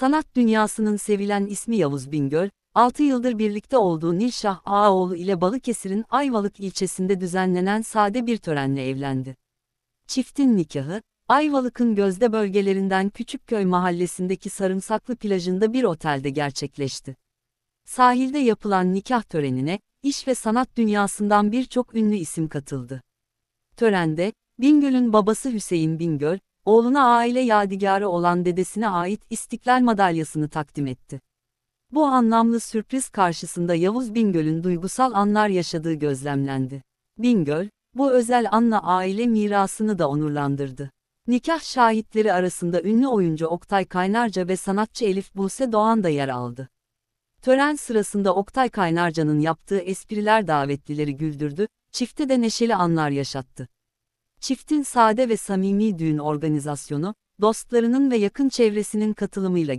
Sanat dünyasının sevilen ismi Yavuz Bingöl, 6 yıldır birlikte olduğu Nilşah Ağaoğlu ile Balıkesir'in Ayvalık ilçesinde düzenlenen sade bir törenle evlendi. Çiftin nikahı, Ayvalık'ın gözde bölgelerinden Küçükköy mahallesindeki Sarımsaklı plajında bir otelde gerçekleşti. Sahilde yapılan nikah törenine, iş ve sanat dünyasından birçok ünlü isim katıldı. Törende, Bingöl'ün babası Hüseyin Bingöl, oğluna aile yadigarı olan dedesine ait İstiklal Madalyasını takdim etti. Bu anlamlı sürpriz karşısında Yavuz Bingöl'ün duygusal anlar yaşadığı gözlemlendi. Bingöl, bu özel anla aile mirasını da onurlandırdı. Nikah şahitleri arasında ünlü oyuncu Oktay Kaynarca ve sanatçı Elif Buse Doğan da yer aldı. Tören sırasında Oktay Kaynarca'nın yaptığı espriler davetlileri güldürdü, çifte de neşeli anlar yaşattı. Çiftin sade ve samimi düğün organizasyonu, dostlarının ve yakın çevresinin katılımıyla